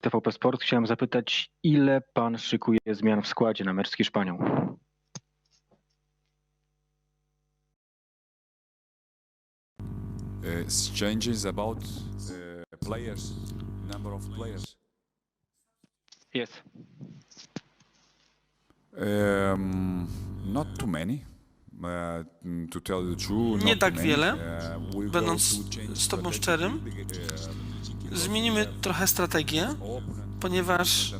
TVP Sport. Chciałem zapytać, ile pan szykuje zmian w składzie na mecz z Hiszpanią? Uh, it's changes about uh, players, number of players. Jest. Um, not too many. Uh, to tell the truth, Nie not tak too many. wiele. Uh, Będąc z tobą strategy szczerym, Zmienimy trochę strategię, ponieważ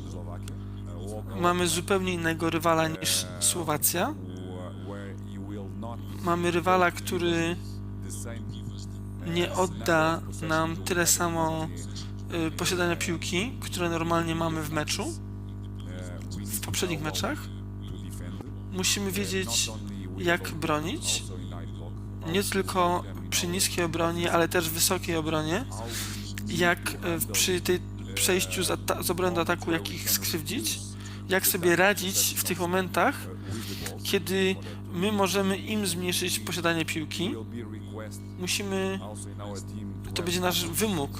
mamy zupełnie innego rywala niż Słowacja. Mamy rywala, który nie odda nam tyle samo y, posiadania piłki, które normalnie mamy w meczu, w poprzednich meczach. Musimy wiedzieć, jak bronić, nie tylko przy niskiej obronie, ale też wysokiej obronie, jak e, przy tej przejściu z, z obrony do ataku, jak ich skrzywdzić, jak sobie radzić w tych momentach, kiedy my możemy im zmniejszyć posiadanie piłki. Musimy, to będzie nasz wymóg,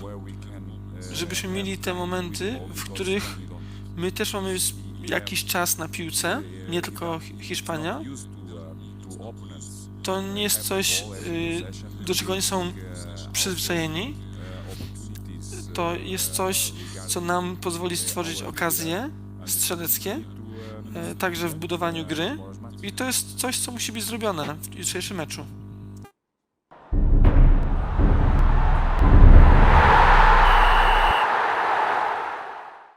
żebyśmy mieli te momenty, w których my też mamy jakiś czas na piłce, nie tylko Hi- Hiszpania. To nie jest coś, y, do czego oni są przyzwyczajeni. To jest coś, co nam pozwoli stworzyć okazje strzeleckie, e, także w budowaniu gry. I to jest coś, co musi być zrobione w jutrzejszym meczu.